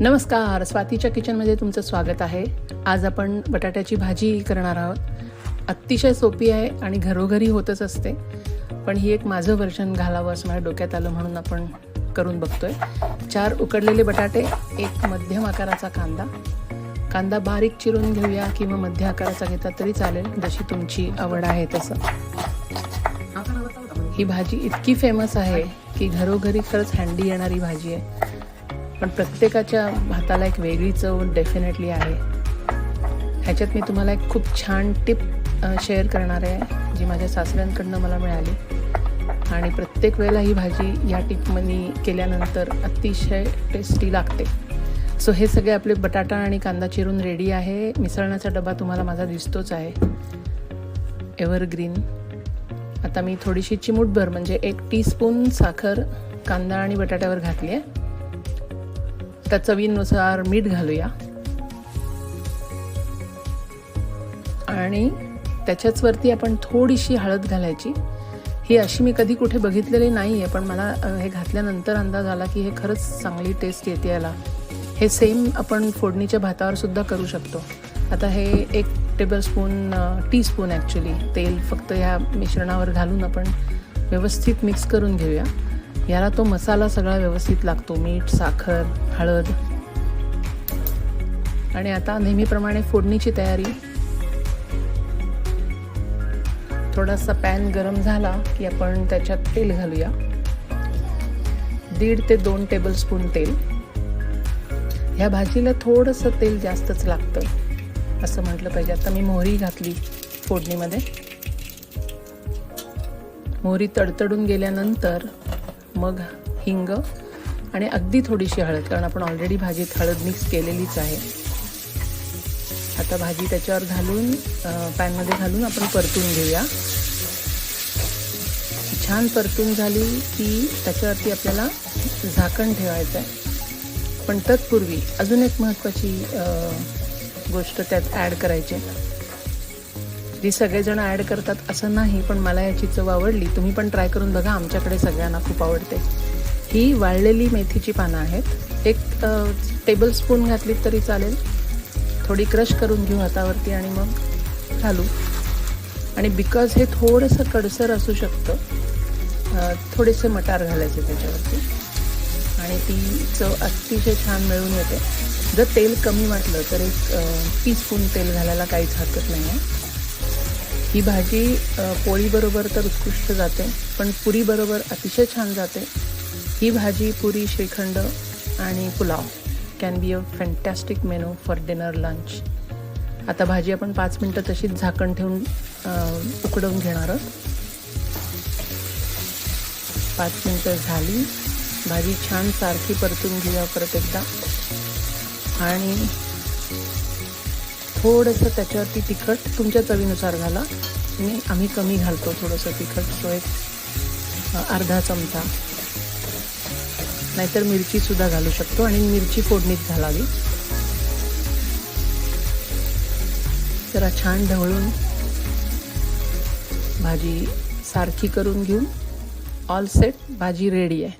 नमस्कार स्वातीच्या किचनमध्ये तुमचं स्वागत आहे. आज आपण बटाट्याची भाजी करणार आहोत. अतिशय सोपी आहे आणि घरोघरी होतच असते. पण ही एक माझं वर्जन घालावं असं माझ्या डोक्यात आलं म्हणून आपण करून बघतोय. चार उकडलेले बटाटे एक मध्यम आकाराचा कांदा. कांदा बारीक चिरून घेऊया किंवा मध्य आकाराचा घेता तरी चालेल जशी तुमची आवड आहे तसं. ही भाजी इतकी फेमस आहे की घरोघरी खरंच हँडी येणारी भाजी आहे. पण प्रत्येकाच्या भाताला एक वेगळी चव डेफिनेटली आहे. ह्याच्यात मी तुम्हाला एक खूप छान टिप शेअर करणार आहे जी माझ्या सासऱ्यांकडनं मला मिळाली. आणि प्रत्येक वेळेला ही भाजी या टिपमनी केल्यानंतर अतिशय टेस्टी लागते. सो हे सगळे आपले बटाटा आणि कांदा चिरून रेडी आहे. मिसळण्याचा डबा तुम्हाला माझा दिसतोच आहे. एव्हरग्रीन आता मी थोडीशी चिमूटभर म्हणजे एक टीस्पून साखर कांदा आणि बटाट्यावर घातली आहे. त्या चवीनुसार मीठ घालूया. आणि त्याच्याच वरती आपण थोडीशी हळद घालायची. ही अशी मी कधी कुठे बघितलेली नाही आहे पण मला हे घातल्यानंतर अंदाज आला की हे खरंच चांगली टेस्ट येते याला. हे सेम आपण फोडणीच्या भातावरसुद्धा करू शकतो. आता हे एक टेबलस्पून टीस्पून ॲक्च्युली तेल फक्त ह्या मिश्रणावर घालून आपण व्यवस्थित मिक्स करून घेऊया. याला तो मसाला सगळा व्यवस्थित लागतो. मीठ साखर हळद. आणि आता नेहमीप्रमाणे फोडणीची तयारी. थोडासा पॅन गरम झाला की आपण त्याच्यात तेल घालूया. दीड ते दोन टेबलस्पून तेल. ह्या भाजीला थोडंसं तेल जास्तच लागतं असं म्हटलं पाहिजे. आता मी मोहरी घातली फोडणीमध्ये. मोहरी तडतडून गेल्यानंतर मग हिंग आणि अगदी थोडीशी हळद कारण आपण ऑलरेडी भाजीत हळद मिक्स केलेलीच आहे. आता भाजी त्याच्यावर घालून पॅनमध्ये घालून आपण परतून घेऊया. छान परतून झाली की त्याच्यावरती आपल्याला झाकण ठेवायचं आहे. पण तत्पूर्वी अजून एक महत्त्वाची गोष्ट त्यात ॲड करायची आहे. जी सगळेजण ॲड करतात असं नाही पण मला याची चव आवडली. तुम्ही पण ट्राय करून बघा आमच्याकडे सगळ्यांना खूप आवडते. ही वाळलेली मेथीची पानं आहेत. एक टेबल स्पून घातली तरी चालेल. थोडी क्रश करून घेऊ हातावरती आणि मग घालू. आणि बिकॉज हे थोडंसं कडसर असू शकतं थोडेसे मटार घालायचे त्याच्यावरती. आणि ती चव अतिशय छान मिळून येते. जर तेल कमी वाटलं तर एक टीस्पून तेल घालायला काहीच हरकत नाही आहे ही भाजी पोळीबरोबर तर उत्कृष्ट जाते पण पुरीबरोबर अतिशय छान जाते. ही भाजी पुरी श्रीखंड आणि pulao. Can be a fantastic menu for dinner lunch आता भाजी आपण पाच मिनटं तशीच झाकण ठेवून उकडवून घेणार आहोत. पाच मिनटं झाली. भाजी छान सारखी परतून घेऊया परत एकदा. आणि थोडंसं त्याच्यावरती तिखट तुमच्या चवीनुसार घाला. आणि आम्ही कमी घालतो थोडंसं तिखट. सो एक अर्धा चमचा. नाहीतर मिरचीसुद्धा घालू शकतो आणि मिरची फोडणीत घालावी. जरा छान ढवळून भाजी सारखी करून घेऊन. ऑल सेट भाजी रेडी आहे.